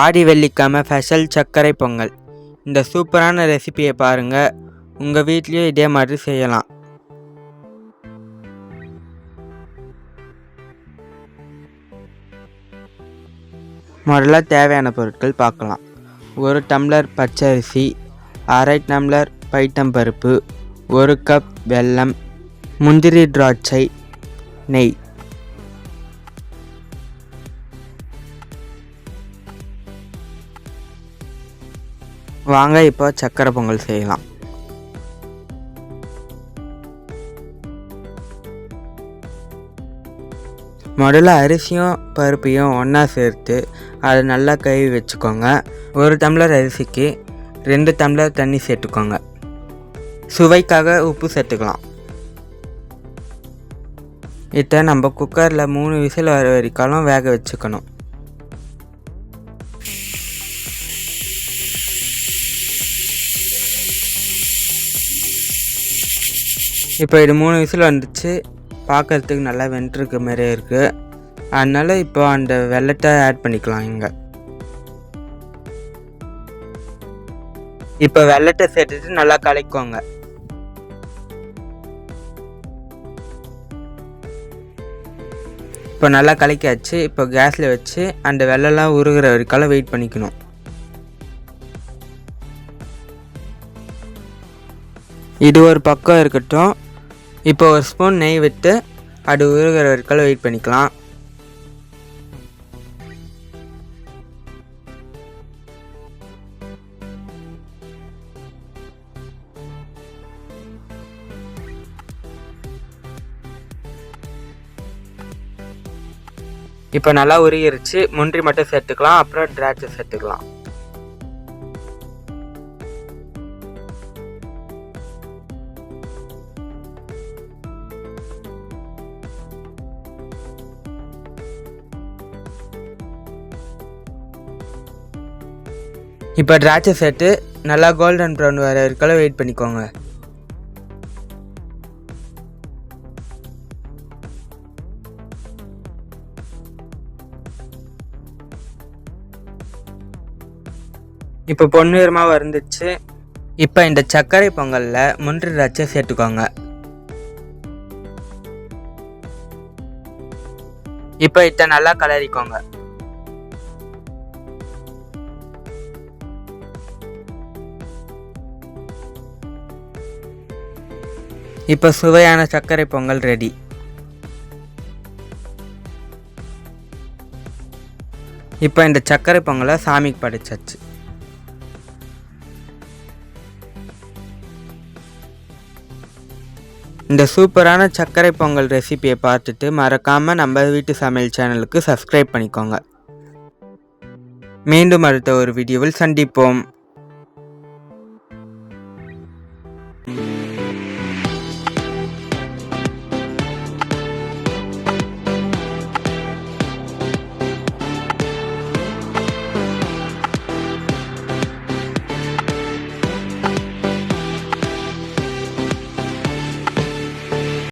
ஆடி வெள்ளிக்கிழமை ஸ்பெஷல் சர்க்கரை பொங்கல். இந்த சூப்பரான ரெசிபியை பாருங்கள் உங்கள் வீட்லேயும் இதே மாதிரி செய்யலாம். முதல்ல தேவையான பொருட்கள் பார்க்கலாம். ஒரு டம்ளர் பச்சரிசி அரை டம்ளர் பைத்தம்பருப்பு ஒரு கப் வெல்லம் முந்திரி திராட்சை நெய். வாங்க இப்போ சக்கரை பொங்கல் செய்யலாம். முதல்ல அரிசியும் பருப்பையும் ஒன்றா சேர்த்து அதை நல்லா கழுவி வச்சுக்கோங்க. ஒரு டம்ளர் அரிசிக்கு ரெண்டு டம்ளர் தண்ணி சேர்த்துக்கோங்க. சுவைக்காக உப்பு சேர்த்துக்கலாம். இதை நம்ம குக்கரில் மூணு விசில் வர வரைக்காலும் வேக வச்சுக்கணும். இப்போ இது மூணு விசில் வந்துச்சு. பார்க்கறதுக்கு நல்லா வென்ட்ருக்க மாதிரியே இருக்குது அதனால் இப்போ அந்த வெள்ளத்தை ஆட் பண்ணிக்கலாம் இங்கே. இப்போ வெள்ளத்தை சேர்த்துட்டு நல்லா கலக்குவாங்க இப்போ நல்லா கலக்கியாச்சு. இப்போ கேஸில் வச்சு அந்த வெள்ளெல்லாம் உருகிற வரைக்கெல்லாம் வெயிட் பண்ணிக்கணும். இது ஒரு பக்கம் இருக்கட்டும். இப்போ ஒரு ஸ்பூன் நெய் விட்டு அது உருகிற வரைக்கும் வெயிட் பண்ணிக்கலாம். இப்போ நல்லா உருகிருச்சு. முந்திரி மட்டும் சேர்த்துக்கலாம். அப்புறம் திராட்சை சேர்த்துக்கலாம். இப்போ திராட்சை சேர்த்து நல்லா கோல்டன் ப்ரௌன் வர இருக்கலாம் வெயிட் பண்ணிக்கோங்க. இப்போ பொன்னிறமாக வந்துச்சு இப்போ இந்த சர்க்கரை பொங்கலில் மூன்று திராட்சை சேர்த்துக்கோங்க. இப்போ இதை நல்லா கலரிக்கோங்க. இப்போ சுவையான சர்க்கரை பொங்கல் ரெடி. இப்போ இந்த சர்க்கரை பொங்கலை சாமிக்கு படைச்சாச்சு. இந்த சூப்பரான சர்க்கரை பொங்கல் ரெசிபியை பார்த்துட்டு மறக்காமல் நம்ம வீட்டு சமையல் சேனலுக்கு சப்ஸ்கிரைப் பண்ணிக்கோங்க. மீண்டும் அடுத்த ஒரு வீடியோவில் சந்திப்போம்.